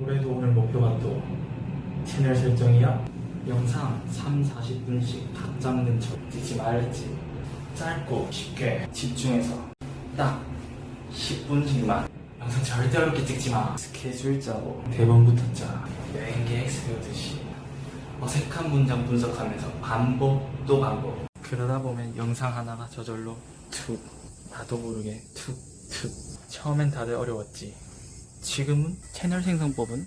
올해도 오늘 목표가 또 채널 설정이야? 영상 3, 40분씩 각 잡는 척. 찍지 말랬지. 짧고 쉽게 집중해서 딱 10분씩만. 영상 절대 어렵게 찍지 마. 스케줄 짜고 대본부터 짜 여행 계획 세우듯이 어색한 문장 분석하면서 반복 또 반복. 그러다 보면 영상 하나가 저절로 툭. 나도 모르게 툭툭. 처음엔 다들 어려웠지 지금은 채널 생성법은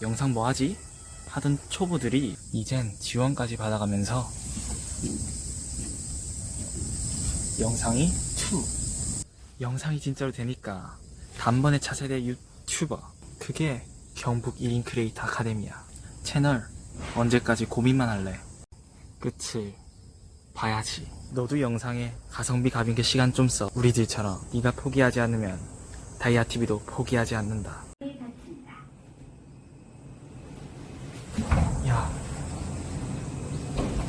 영상 뭐하지? 하던 초보들이 이젠 지원까지 받아가면서 영상이 투. 영상이 진짜로 되니까 단번에 차세대 유튜버. 그게 경북 1인 크리에이터 아카데미야. 채널 언제까지 고민만 할래? 끝을 봐야지. 너도 영상에 가성비 가빈게 시간 좀 써. 우리들처럼 네가 포기하지 않으면 다이아TV도 포기하지 않는다 야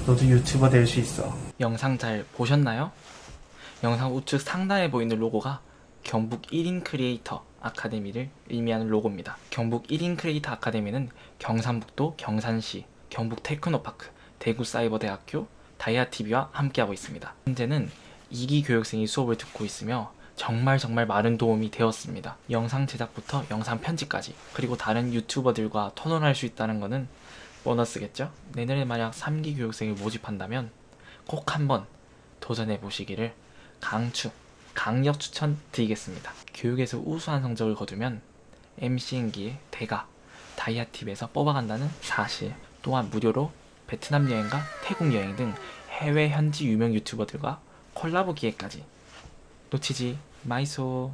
너도 유튜버 될 수 있어 영상 잘 보셨나요? 영상 우측 상단에 보이는 로고가 경북 1인 크리에이터 아카데미를 의미하는 로고입니다. 경북 1인 크리에이터 아카데미는 경상북도 경산시 경북 테크노파크 대구 사이버대학교 다이아TV와 함께하고 있습니다. 현재는 2기 교육생이 수업을 듣고 있으며 정말 정말 많은 도움이 되었습니다. 영상 제작부터 영상 편집까지 그리고 다른 유튜버들과 토론할 수 있다는 것은 보너스겠죠? 내년에 만약 3기 교육생을 모집한다면 꼭 한번 도전해 보시기를 강추, 강력 추천 드리겠습니다. 교육에서 우수한 성적을 거두면 MCN기의 대가 다이아TV에서 뽑아간다는 사실 또한 무료로 베트남 여행과 태국 여행 등 해외 현지 유명 유튜버들과 콜라보 기회까지 놓치지 마이소